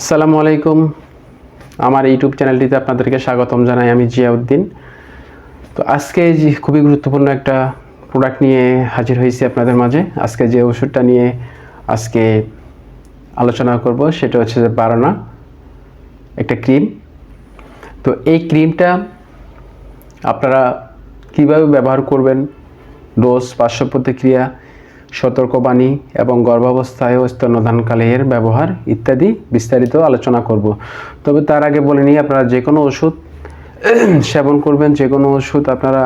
আসসালামু আলাইকুম। আমার ইউটিউব চ্যানেলটিতে আপনাদেরকে স্বাগতম জানাই আমি জিয়াউদ্দিন। তো আজকে যে খুবই গুরুত্বপূর্ণ একটা প্রোডাক্ট নিয়ে হাজির হয়েছি আপনাদের মাঝে। আজকে যে ওষুধটা নিয়ে আজকে আলোচনা করব সেটা হচ্ছে যে বারানা, একটা ক্রিম। তো এই ক্রিমটা আপনারা কীভাবে ব্যবহার করবেন? ডোজ, পার্শ্ব প্রতিক্রিয়া সতর্কবাণী এবং গর্ভাবস্থায় ও স্তন্যদানকালে এর ব্যবহার ইত্যাদি বিস্তারিত আলোচনা করব। তবে তার আগে বলে নিই, আপনারা যে কোনো ওষুধ সেবন করবেন যে কোনো ওষুধ আপনারা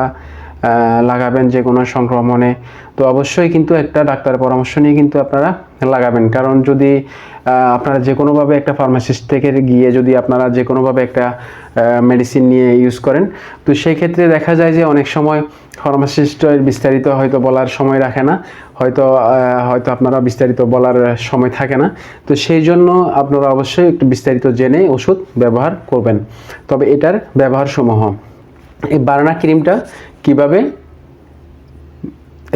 লাগাবেন যে কোনো সংক্রমণে। তো অবশ্যই কিন্তু একটা ডাক্তারের পরামর্শ নিয়ে কিন্তু আপনারা লাগাবেন। কারণ যদি আপনারা যে কোনোভাবে একটা ফার্মাসিস্ট থেকে গিয়ে যদি আপনারা যে কোনোভাবে একটা মেডিসিন নিয়ে ইউজ করেন, তো সেই ক্ষেত্রে দেখা যায় যে অনেক সময় ফার্মাসিস্টের বিস্তারিত হয়তো বলার সময় রাখে না। হয়তো হয়তো আপনারা বিস্তারিত বলার সময় থাকে না। তো সেই জন্য আপনারা অবশ্যই একটু বিস্তারিত জেনে ওষুধ ব্যবহার করবেন। তবে এটার ব্যবহার সমূহ এই বারানা ক্রিমটা কীভাবে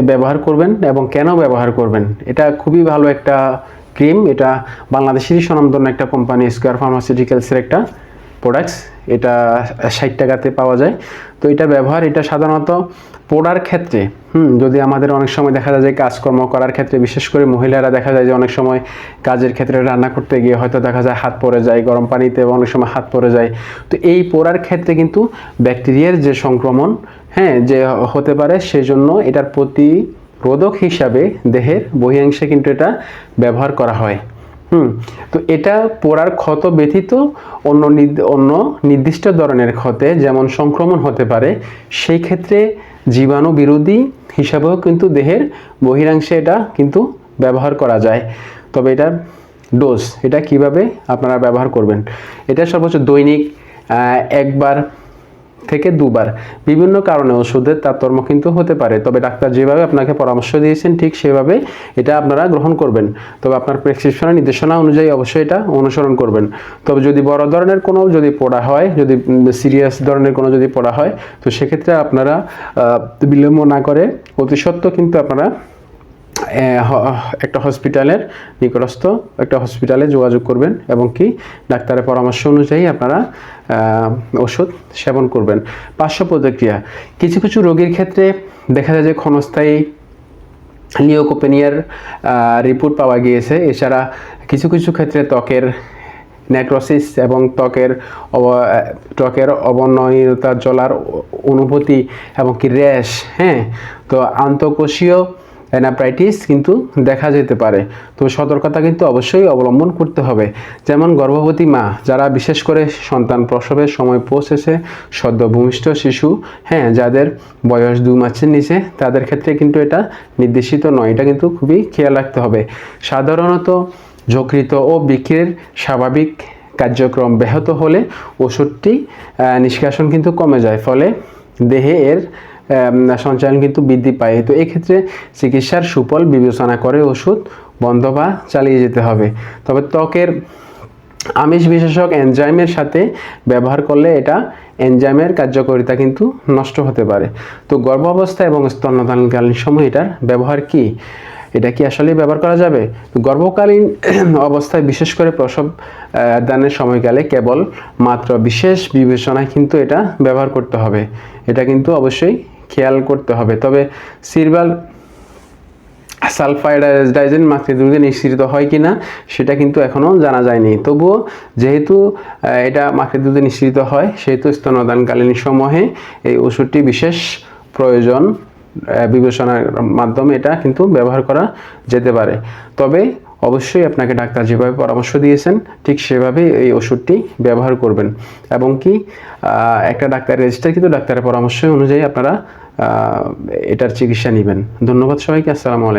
ব্যবহার করবেন এবং কেন ব্যবহার করবেন? এটা খুবই ভালো একটা ক্রিম। এটা বাংলাদেশেরই স্বনামধন্য একটা কোম্পানি স্কোয়ার ফার্মাসিউটিক্যালসের একটা প্রোডাক্টস এটা ষাট টাকাতে পাওয়া যায়। তো এটা ব্যবহার, এটা সাধারণত পোড়ার ক্ষেত্রে, হুম, যদি আমাদের অনেক সময় দেখা যায় যে কাজকর্ম করার ক্ষেত্রে, বিশেষ করে মহিলারা দেখা যায় যে অনেক সময় কাজের ক্ষেত্রে রান্না করতে গিয়ে হয়তো দেখা যায় হাত পড়ে যায়, গরম পানিতে অনেক সময় হাত পড়ে যায়। তো এই পোড়ার ক্ষেত্রে কিন্তু ব্যাকটেরিয়ার যে সংক্রমণ হ্যাঁ যে হতে পারে সেজন্য এটার প্রতিরোধক হিসাবে দেহের বহিয়াংশে কিন্তু এটা ব্যবহার করা হয়। হুম, তো এটা পোড়ার ক্ষত ব্যতীত অন্য অন্য নির্দিষ্ট ধরনের ক্ষতে যেমন সংক্রমণ হতে পারে, সেই ক্ষেত্রে জীবাণু বিরোধী হিসাবেও কিন্তু দেহের বহিরাংশে এটা কিন্তু ব্যবহার করা যায়। তবে এটার ডোজ, এটা কীভাবে আপনারা ব্যবহার করবেন? এটা সর্বোচ্চ দৈনিক একবার থেকে দুবার। বিভিন্ন কারণে ওষুধের তারতম্য কিন্তু হতে পারে। তবে ডাক্তার যেভাবে আপনাকে পরামর্শ দিয়েছেন, ঠিক সেভাবে এটা আপনারা গ্রহণ করবেন। তবে আপনার প্রেসক্রিপশনের নির্দেশনা অনুযায়ী অবশ্যই এটা অনুসরণ করবেন। তবে যদি বড় ধরনের কোনো যদি পড়া হয়, যদি সিরিয়াস ধরনের কোনো যদি পড়া হয়, তো সেক্ষেত্রে আপনারা বিলম্ব না করে অতি সত্ত্বর কিন্তু আপনারা একটা হসপিটালের নিকটস্থ একটা হসপিটালে যোগাযোগ করবেন এবং কি ডাক্তারের পরামর্শ অনুযায়ী আপনারা ওষুধ সেবন করবেন। পার্শ্ব প্রতিক্রিয়া, কিছু কিছু রোগীর ক্ষেত্রে দেখা যায় যে ক্ষণস্থায়ী লিওকোপেনিয়ার রিপোর্ট পাওয়া গিয়েছে। এছাড়া কিছু কিছু ক্ষেত্রে ত্বকের নেক্রোসিস এবং ত্বকের ত্বকের অবনয়নতা জ্বলার অনুভূতি এবং কি র্যাশ হ্যাঁ? তো আন্তঃকোষীয় অ্যানাপ্রাইটিস কিন্তু দেখা যেতে পারে। তো সতর্কতা কিন্তু অবশ্যই অবলম্বন করতে হবে। যেমন গর্ভবতী মা, যারা বিশেষ করে সন্তান প্রসবের সময় পৌঁছেছে, সদ্য ভূমিষ্ঠ শিশু হ্যাঁ যাদের বয়স দু মাসের নিচে, তাদের ক্ষেত্রে কিন্তু এটা নির্দেশিত নয়। এটা কিন্তু খুবই খেয়াল রাখতে হবে। সাধারণত যকৃত ও বৃক্ষের স্বাভাবিক কার্যক্রম ব্যাহত হলে ওষুধটি নিষ্কাশন কিন্তু কমে যায়। ফলে দেহে এর সঞ্চালন কিন্তু বৃদ্ধি পায়। তো এক্ষেত্রে চিকিৎসার সুফল বিবেচনা করে ওষুধ বন্ধ বা চালিয়ে যেতে হবে। তবে ত্বকের আমিষ বিশেষক এনজাইমের সাথে ব্যবহার করলে এটা এনজাইমের কার্যকারিতা কিন্তু নষ্ট হতে পারে। তো গর্ভাবস্থা এবং স্তন্যদানকালীন সময় এটার ব্যবহার কি? এটা কি আসলে ব্যবহার করা যাবে? গর্ভকালীন অবস্থায় বিশেষ করে প্রসব দানের সময়কালে কেবল মাত্র বিশেষ বিবেচনায় কিন্তু এটা ব্যবহার করতে হবে। এটা কিন্তু অবশ্যই করতে হবে। তবে সিরবাল সালফাইডাইজেন মাতৃদুগ্ধে নিঃসৃত হয় কি না সেটা কিন্তু এখনও জানা যায়নি। তবুও যেহেতু এটা মাতৃদুগ্ধে নিঃসৃত হয়, সেহেতু স্তনদানকালীন সময়ে এই ওষুধটি বিশেষ প্রয়োজন বিবেচনার মাধ্যমে এটা কিন্তু ব্যবহার করা যেতে পারে। তবে অবশ্যই আপনাকে ডাক্তার যেভাবে পরামর্শ দিয়েছেন, ঠিক সেভাবেই এই ওষুধটি ব্যবহার করবেন। এবং কি একটা ডাক্তার রেজিস্টার কিন্তু ডাক্তারের পরামর্শ অনুযায়ী আপনারা এটার চিকিৎসা নেবেন। ধন্যবাদ সবাইকে, আসসালামু আলাইকুম।